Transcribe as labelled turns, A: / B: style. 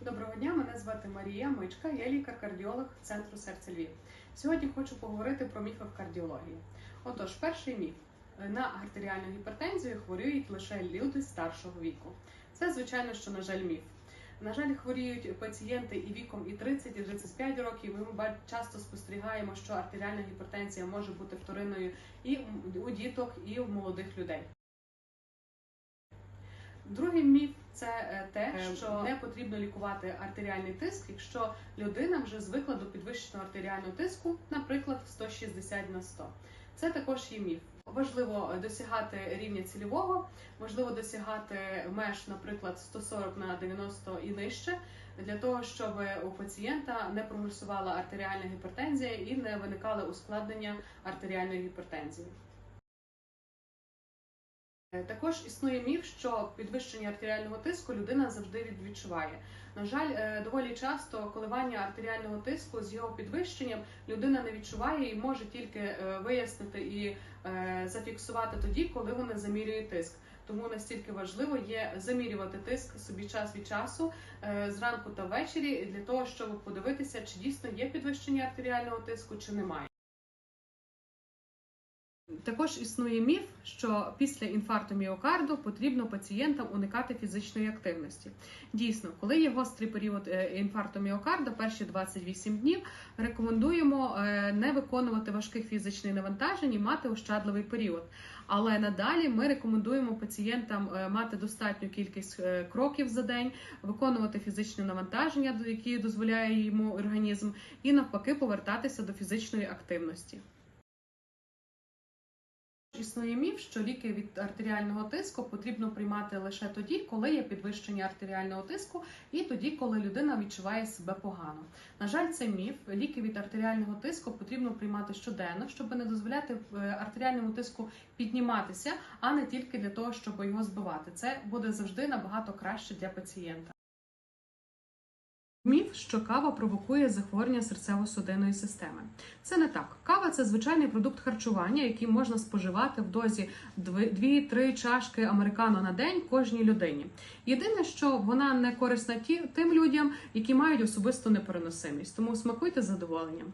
A: Доброго дня, мене звати Марія Мичка, я лікар-кардіолог Центру серця Львів. Сьогодні хочу поговорити про міфи в кардіології. Отож, перший міф: на артеріальну гіпертензію хворіють лише люди старшого віку. Це, звичайно, що, на жаль, міф. На жаль, хворіють пацієнти і віком і 30, і 35 років. Ми часто спостерігаємо, що артеріальна гіпертензія може бути вторинною і у діток, і у молодих людей. Другий міф це е, те, що не потрібно лікувати артеріальний тиск, якщо людина вже звикла до підвищеного артеріального тиску, наприклад, 160 на 100. Це також є міф. Важливо досягати рівня цільового, важливо досягати меж, наприклад, 140 на 90 і нижче, для того, щоб у пацієнта не прогресувала артеріальна гіпертензія і не виникали ускладнення артеріальної гіпертензії. Е, Також існує міф, що підвищення артеріального тиску людина завжди від- відчуває. На жаль, е, доволі часто коливання артеріального тиску з його підвищенням людина не відчуває і може тільки е, вияснити і зафіксувати тоді, коли вона замірює тиск. Тому настільки важливо є замірювати тиск собі час від часу зранку та ввечері для того, щоб подивитися, чи дійсно є підвищення артеріального тиску, чи немає. Також існує міф, що після інфаркту міокарду потрібно пацієнтам уникати фізичної активності. Дійсно, коли є гострий період е, інфаркту міокарда, перші 28 днів рекомендуємо е, не виконувати важких фізичних навантажень і мати ощадливий період. Але надалі ми рекомендуємо пацієнтам е, мати достатню кількість кроків за день, виконувати фізичне навантаження, які дозволяє йому організм, і навпаки повертатися до фізичної активності. Існує міф, що ліки від артеріального тиску потрібно приймати лише тоді, коли є підвищення артеріального тиску, і тоді, коли людина відчуває себе погано. На жаль, це міф. Ліки від артеріального тиску потрібно приймати щоденно, щоб не дозволяти е, артеріальному тиску підніматися, а не тільки для того, щоб його збивати. Це буде завжди набагато краще для пацієнта. Міф, що кава провокує захворювання серцево-судинної системи. Це не так. Кава це звичайний продукт харчування, який можна споживати в дозі 2-3 чашки американо на день кожній людині. Єдине, що вона не корисна ті, тим людям, які мають особисту непереносимість. Тому смакуйте з задоволенням.